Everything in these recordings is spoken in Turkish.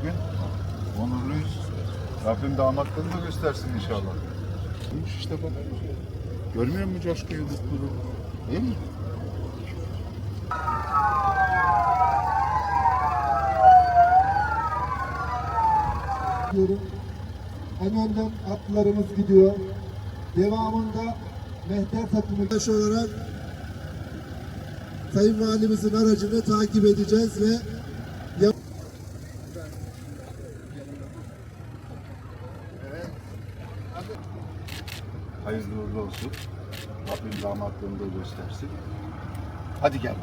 bugün. Onurluyuz. Rabbim damatlığını da göstersin inşallah. İşte bak. Görmüyor musun coşkuyu, mutluluğu? Değil mi? diyorum. En önden atlarımız gidiyor. Devamında mehter takımı Yaş olarak Sayın Valimizin aracını takip edeceğiz ve yap- Hayırlı uğurlu olsun. Rabbim damatlığını da göstersin. Hadi gel.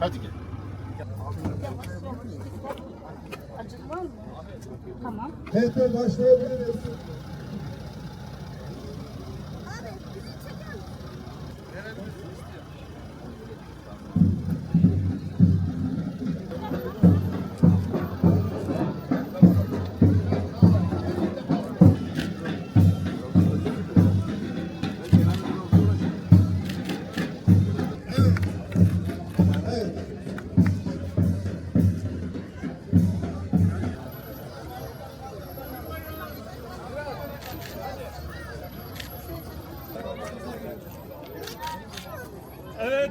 Hadi gel. Tamam. mehter başlayabiliriz. Miraç,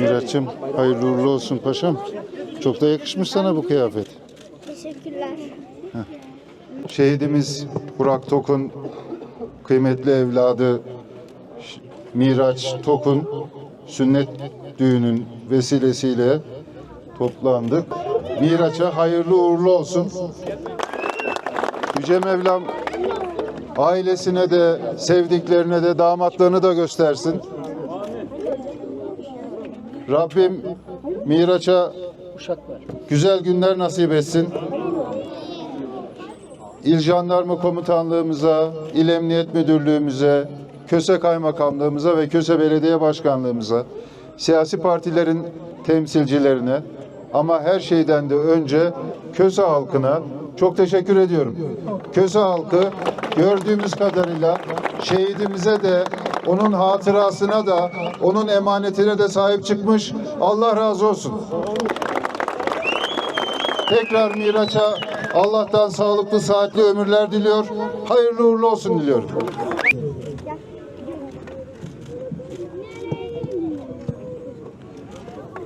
Miraç'ım hayırlı uğurlu olsun paşam. Çok da yakışmış sana bu kıyafet. Teşekkürler. Şehidimiz Burak Tokun kıymetli evladı Miraç Tokun sünnet düğünün vesilesiyle toplandık. Miraç'a hayırlı uğurlu olsun. Yüce Mevlam ailesine de, sevdiklerine de, damatlarını da göstersin. Rabbim Miraç'a güzel günler nasip etsin. İl Jandarma Komutanlığımıza, İl Emniyet Müdürlüğümüze, Köse Kaymakamlığımıza ve Köse Belediye Başkanlığımıza, siyasi partilerin temsilcilerine ama her şeyden de önce Köse halkına çok teşekkür ediyorum. Köse halkı gördüğümüz kadarıyla şehidimize de onun hatırasına da onun emanetine de sahip çıkmış. Allah razı olsun. Tekrar Miraç'a Allah'tan sağlıklı saatli ömürler diliyor. Hayırlı uğurlu olsun diliyorum.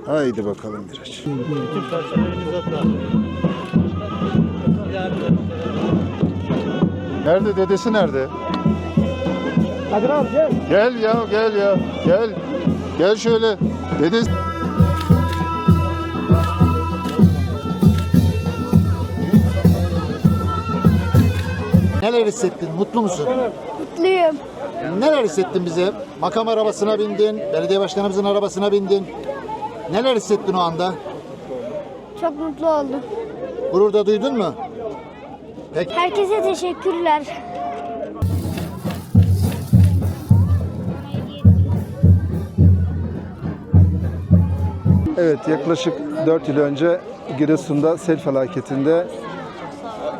Haydi bakalım Miraç. Nerede dedesi nerede? Kadir abi gel. Gel ya gel ya gel. Gel şöyle. Dedesi Neler hissettin? Mutlu musun? Mutluyum. Neler hissettin bize? Makam arabasına bindin, belediye başkanımızın arabasına bindin. Neler hissettin o anda? Çok mutlu oldum. Gurur da duydun mu? Herkese teşekkürler. Evet yaklaşık 4 yıl önce Giresun'da sel felaketinde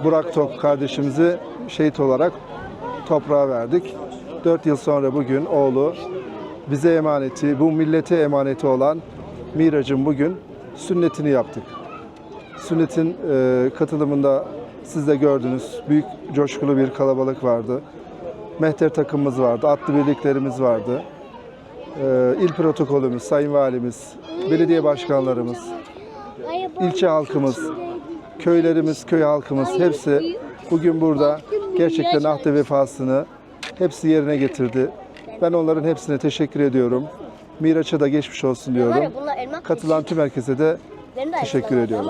Burak Tok kardeşimizi şehit olarak toprağa verdik. 4 yıl sonra bugün oğlu bize emaneti, bu millete emaneti olan Miraç'ın bugün sünnetini yaptık. Sünnetin e, katılımında siz de gördünüz. Büyük coşkulu bir kalabalık vardı. Mehter takımımız vardı, atlı birliklerimiz vardı. Ee, il protokolümüz, sayın valimiz, belediye başkanlarımız, ilçe halkımız, köylerimiz, köy halkımız hepsi bugün burada gerçekten ahde vefasını hepsi yerine getirdi. Ben onların hepsine teşekkür ediyorum. Miraç'a da geçmiş olsun diyorum. Katılan tüm herkese de teşekkür ediyorum.